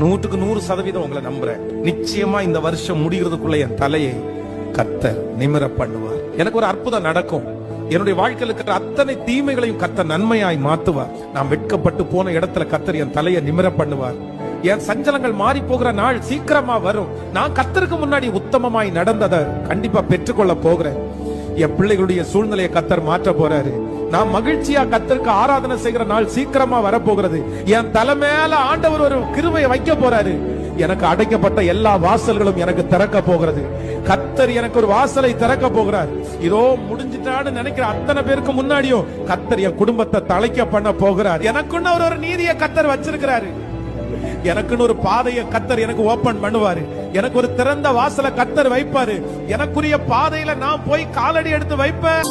நூற்றுக்கு நூறு சதவீதம் உங்களை நம்புறேன். நிச்சயமா இந்த வருஷம் முடிகிறதுக்குள்ள என் தலையை கத்தர் நிமிர பண்ணுவார் எனக்கு ஒரு அற்புதம் நடக்கும். என்னுடைய வாழ்க்கையில் இருக்கிற அத்தனை தீமைகளையும் கத்த நன்மையாய் மாத்துவார். நான் வெட்கப்பட்டு போன இடத்துல கத்தர் என் தலையை நிமிர பண்ணுவார் என் சஞ்சலங்கள் மாறி போகிற நாள் சீக்கிரமா வரும். நான் கத்தருக்கு முன்னாடி உத்தமமாய் நடந்ததை கண்டிப்பா பெற்றுக்கொள்ள போகிறேன். என் பிள்ளைகளுடைய சூழ்நிலையை கத்தர் மாற்ற போறாரு. நான் மகிழ்ச்சியா கத்தருக்கு ஆராதனை செய்கிற நாள் சீக்கிரமா வரப்போகிறது. என் தலை மேல ஆண்டவர் ஒரு கிருமையை வைக்க போறாரு. எனக்கு அடைக்கப்பட்ட எல்லா வாசல்களும் எனக்கு திறக்க போகிறது. கத்தர் எனக்கு ஒரு வாசலை திறக்க போகிறார். இதோ முடிஞ்சிட்டான்னு நினைக்கிற அத்தனை பேருக்கு முன்னாடியும் கத்தர் என் குடும்பத்தை தலைக்க பண்ண போகிறார். எனக்குன்னு அவர் ஒரு நீதியை கத்தர் வச்சிருக்கிறாரு. எனக்குன்னு ஒரு பாதையை கத்தர் எனக்கு ஓபன் பண்ணுவாரு. எனக்கு ஒரு திறந்த வாசலை கத்தர் வைப்பாரு. எனக்குரிய பாதையில நான் போய் காலடி எடுத்து வைப்பேன்.